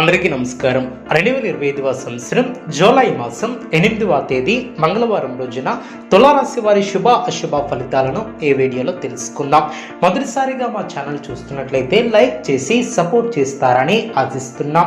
అందరికీ నమస్కారం. రెండు వేల ఇరవై ఐదవ సంవత్సరం జూలై మాసం ఎనిమిదవ తేదీ మంగళవారం రోజున తులారాశి వారి శుభ అశుభ ఫలితాలను ఈ వీడియోలో తెలుసుకుందాం. మొదటిసారిగా మా ఛానల్ చూస్తున్నట్లయితే లైక్ చేసి సపోర్ట్ చేస్తారని ఆశిస్తున్నాం.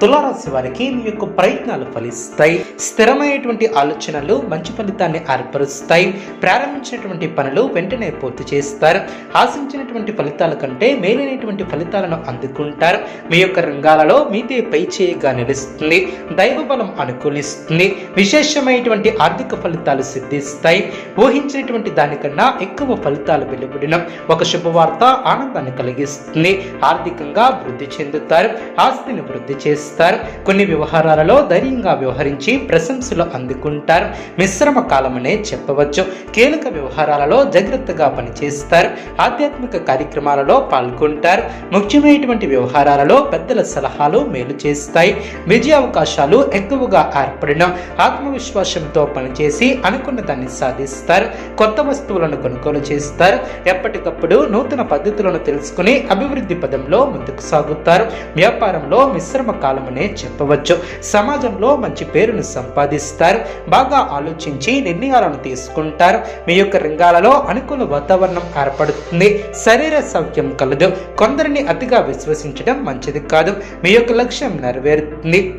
తులారాశి వారికి మీ యొక్క ప్రయత్నాలు ఫలిస్తాయి. స్థిరమైనటువంటి ఆలోచనలు మంచి ఫలితాన్ని ఏర్పరుస్తాయి. ప్రారంభించినటువంటి పనులు వెంటనే పూర్తి చేస్తారు. ఆశించినటువంటి ఫలితాల కంటే మేలైనటువంటి ఫలితాలను అందుకుంటారు. మీ యొక్క రంగాలలో మీదే పై చేయిగా నిలుస్తుంది. దైవ బలం అనుకూలిస్తుంది. విశేషమైనటువంటి ఆర్థిక ఫలితాలు సిద్ధిస్తాయి. ఊహించినటువంటి దానికన్నా ఎక్కువ ఫలితాలు వెలువడిన ఒక శుభవార్త ఆనందాన్ని కలిగిస్తుంది. ఆర్థికంగా వృద్ధి చెందుతారు. ఆస్తిని వృద్ధి చేస్తారు. కొన్ని వ్యవహారాలలో ధైర్యంగా వ్యవహరించి ప్రశంసలు అందుకుంటారు. మిశ్రమ కాలమనే చెప్పవచ్చు. కీలక వ్యవహారాలలో జాగ్రత్తగా పనిచేస్తారు. ఆధ్యాత్మిక కార్యక్రమాలలో పాల్గొంటారు. ముఖ్యమైనటువంటి వ్యవహారాలలో పెద్దల సలహాలు మేలు చేస్తాయి. విజయ అవకాశాలు ఎక్కువగా ఏర్పడిన ఆత్మవిశ్వాసంతో పనిచేసి అనుకున్న దాన్ని సాధిస్తారు. కొత్త వస్తువులను కొనుగోలు చేస్తారు. ఎప్పటికప్పుడు నూతన పద్ధతులను తెలుసుకుని అభివృద్ధి పదంలో ముందుకు సాగుతారు. వ్యాపారంలో మిశ్రమ కాలమనే చెప్పవచ్చు. సమాజంలో మంచి పేరును సంపాదిస్తారు. బాగా ఆలోచించి నిర్ణయాలను తీసుకుంటారు. మీ యొక్క రంగాలలో అనుకూల వాతావరణం ఏర్పడుతుంది. శరీర సౌఖ్యం కలదు. కొందరిని అతిగా విశ్వసించడం మంచిది కాదు. మీ యొక్క లక్ష్యం నెరవేరుతుంది.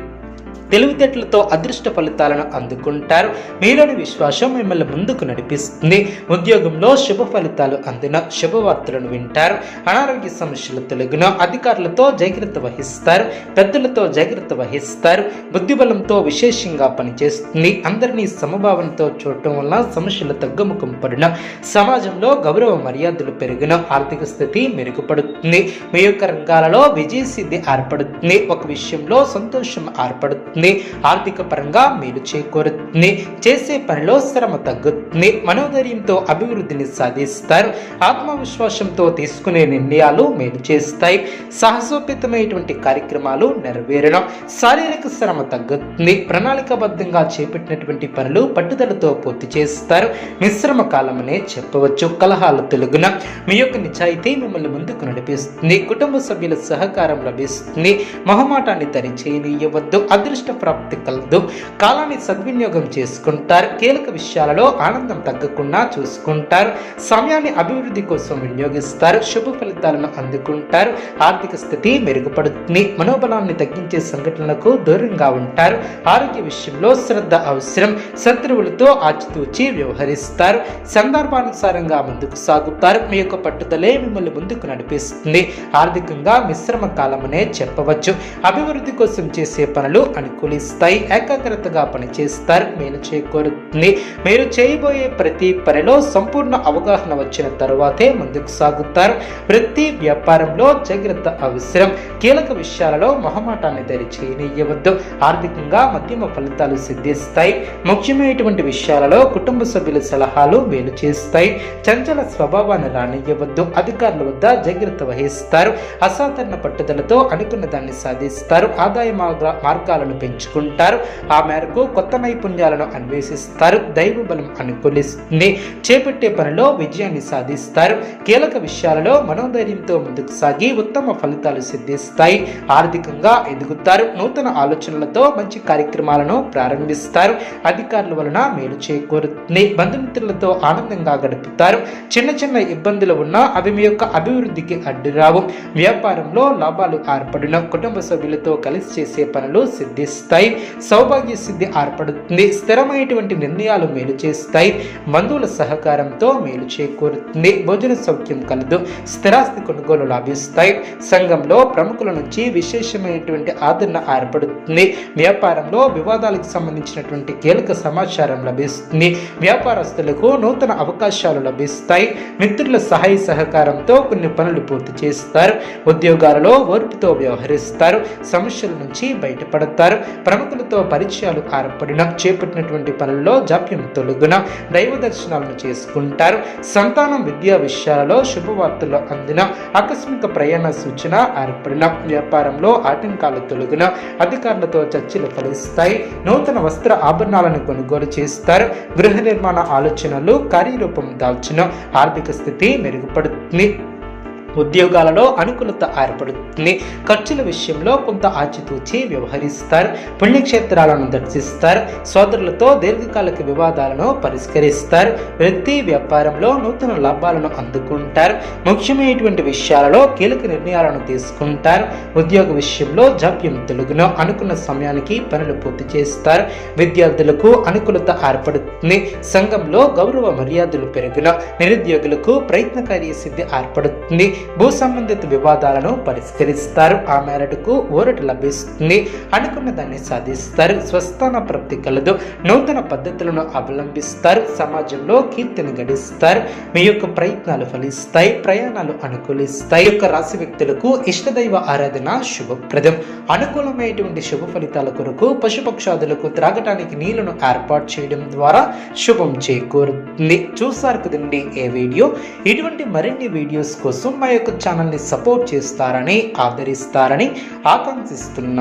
తెలివితేటలతో అదృష్ట ఫలితాలను అందుకుంటారు. మీలోని విశ్వాసం మిమ్మల్ని ముందుకు నడిపిస్తుంది. ఉద్యోగంలో శుభ ఫలితాలు అందిన శుభవార్తలను వింటారు. అనారోగ్య సమస్యలు తొలగిన అధికారులతో జాగ్రత్త వహిస్తారు. పెద్దలతో జాగ్రత్త వహిస్తారు. బుద్ధిబలంతో విశేషంగా పనిచేస్తుంది. అందరినీ సమభావంతో చూడటం వల్ల సమస్యలు తగ్గుముఖం పడిన సమాజంలో గౌరవ మర్యాదలు పెరిగిన ఆర్థిక స్థితి మెరుగుపడుతుంది. మీ యొక్క రంగాలలో విజయసిద్ధి ఏర్పడుతుంది. ఒక విషయంలో సంతోషం ఏర్పడుతుంది. ఆర్థిక పరంగా మేలు చేకూరుతుంది. చేసే పనిలో శ్రమ తగ్గుతుంది. మనోధైర్యంతో అభివృద్ధిని సాధిస్తారు. ఆత్మవిశ్వాసంతో తీసుకునే నిర్ణయాలు మేలు చేస్తాయి. సాహసోపేతమైనటువంటి కార్యక్రమాలు నెరవేరడం శారీరక శ్రమ తగ్గుతుంది. ప్రణాళికబద్ధంగా చేపట్టినటువంటి పనులు పట్టుదలతో పూర్తి చేస్తారు. మిశ్రమ కాలమనే చెప్పవచ్చు. కలహాలు తెలుగున మీ యొక్క నిజాయితీ మిమ్మల్ని ముందుకు నడిపిస్తుంది. కుటుంబ సభ్యుల సహకారం లభిస్తుంది. మొహమాటాన్ని తరిచేయనీయవద్దు అదృష్ట ప్రాప్తి కలదు కాలాన్ని సద్వినియోగం చేసుకుంటారు. కీలక విషయాలలో ఆనందం తగ్గకుండా చూసుకుంటారు. సమయాన్ని అభివృద్ధి కోసం వినియోగిస్తారు. శుభ ఫలితాలను అందుకుంటారు. ఆర్థిక స్థితి మెరుగుపడుతుంది. మనోబలాన్ని తగ్గించే సంఘటనలకు దూరంగా ఉంటారు. ఆరోగ్య విషయంలో శ్రద్ధ అవసరం. శత్రువులతో ఆచితూచి వ్యవహరిస్తారు. సందర్భానుసారంగా ముందుకు సాగుతారు. మీ యొక్క పట్టుదలే మిమ్మల్ని ముందుకు నడిపిస్తుంది. ఆర్థికంగా మిశ్రమ కాలమనే చెప్పవచ్చు. అభివృద్ధి కోసం చేసే పనులు అనుకూలిస్తాయి ఏకాగ్రతగా పనిచేస్తారు. మీరు చేకూరుతుంది. మీరు చేయబోయే ప్రతి పనిలో సంపూర్ణ అవగాహన వచ్చిన తర్వాతే ముందుకు సాగుతారు. వృత్తి వ్యాపారంలో జాగ్రత్త అవసరం. కీలక విషయాలలో మొహమాటాన్ని దరి ఆర్థికంగా మధ్యమ ఫలితాలు సిద్ధిస్తాయి. ముఖ్యమైనటువంటి విషయాలలో కుటుంబ సభ్యుల సలహాలు మేలు చేస్తాయి. చంచల స్వభావాన్ని రానియవద్దు అధికారుల వద్ద జాగ్రత్త వహిస్తారు. అసాధారణ పట్టుదలతో అనుకున్న దాన్ని సాధిస్తారు. ఆదాయ మార్గాలను మార్గాలను పెంచుకుంటారు ఆ మేరకు కొత్త నైపుణ్యాలను అన్వేషిస్తారు. దైవ బలం అనుకూలిస్తుంది. చేపట్టే పనిలో విజయాన్ని సాధిస్తారు. కీలక విషయాలలో మనోధైర్యంతో ముందుకు సాగి ఉత్తమ ఫలితాలు సిద్ధిస్తాయి. ఆర్థికంగా ఎదుగుతారు. నూతన ఆలోచనలతో మంచి కార్యక్రమాలను ప్రారంభిస్తారు. అధికారుల వలన మేలు చేకూరుతుంది. బంధుమిత్రులతో ఆనందంగా గడుపుతారు. చిన్న చిన్న ఇబ్బందులు ఉన్నా అవి మీ యొక్క అభివృద్ధికి అడ్డురావు. వ్యాపారంలో లాభాలు ఏర్పడిన కుటుంబ సభ్యులతో కలిసి చేసే పనులు సిద్ధిస్తాయి. సౌభాగ్య సిద్ధి ఏర్పడుతుంది స్థిరమైనటువంటి నిర్ణయాలు మేలు చేస్తాయి బంధువుల సహకారంతో మేలు చేకూరుతుంది భోజన సౌఖ్యం కలదు స్థిరాస్తి కొనుగోలు లాభిస్తాయి. సంఘంలో ప్రముఖుల నుంచి విశేషమైనటువంటి ఆదరణ ఏర్పడుతుంది. వ్యాపారంలో వివాదాలకు సంబంధించినటువంటి కీలక సమాచారం లభిస్తుంది. వ్యాపారస్తులకు నూతన అవకాశాలు లభిస్తాయి. మిత్రుల సహాయ సహకారంతో కొన్ని పనులు పూర్తి చేస్తారు. ఉద్యోగాలలో ఓర్పుతో వ్యవహరిస్తారు. సమస్యల నుంచి బయటపడతారు. ప్రముఖులతో పరిచయాలు ఏర్పడిన చేపట్టినటువంటి పనుల్లో జాప్యం తొలగున దైవ దర్శనాలను చేసుకుంటారు. సంతానం విద్యా విషయాలలో శుభవార్తలు అందిన ఆకస్మిక ప్రయాణ సూచన ఏర్పడిన వ్యాపారంలో ఆటంకాలు తొలగిన అధికారులతో చర్చలు ఫలిస్తాయి. నూతన వస్త్ర ఆభరణాలను కొనుగోలు చేస్తారు. గృహ నిర్మాణ ఆలోచనలు కార్యరూపం దాల్చిన ఆర్థిక స్థితి మెరుగుపడుతుంది. ఉద్యోగాలలో అనుకూలత ఏర్పడుతుంది. ఖర్చుల విషయంలో కొంత ఆచితూచి వ్యవహరిస్తారు. పుణ్యక్షేత్రాలను దర్శిస్తారు. సోదరులతో దీర్ఘకాలిక వివాదాలను పరిష్కరిస్తారు. వృత్తి వ్యాపారంలో నూతన లాభాలను అందుకుంటారు. ముఖ్యమైనటువంటి విషయాలలో కీలక నిర్ణయాలను తీసుకుంటారు. ఉద్యోగ విషయంలో జాప్యం తెలుగును అనుకున్న సమయానికి పనులు పూర్తి చేస్తారు. విద్యార్థులకు అనుకూలత ఏర్పడుతుంది. సంఘంలో గౌరవ మర్యాదలు పెరుగున నిరుద్యోగులకు ప్రయత్నకార్య సిద్ధి ఏర్పడుతుంది. భూ సంబంధిత వివాదాలను పరిష్కరిస్తారు. ఆ మేరకు ఊరట లభిస్తుంది. అనుకున్న దాన్ని సాధిస్తారు. స్వస్థాన ప్రాప్తి కలదు. నూతన పద్ధతులను అవలంబిస్తారు. సమాజంలో కీర్తిని గడిస్తారు. మీ యొక్క ప్రయత్నాలు ఫలిస్తాయి. ప్రయాణాలు అనుకూలిస్తాయి. యొక్క రాశి వ్యక్తులకు ఇష్టదైవ ఆరాధన శుభప్రదం. అనుకూలమైనటువంటి శుభ ఫలితాల కొరకు పశుపక్షాదులకు త్రాగటానికి నీళ్ళను ఏర్పాటు చేయడం ద్వారా శుభం చేకూరుతుంది. చూసారు కదండి ఏ వీడియో. ఇటువంటి మరిన్ని వీడియోస్ కోసం యొక్క ఛానల్ని సపోర్ట్ చేస్తారని ఆదరిస్తారని ఆకాంక్షిస్తున్నాను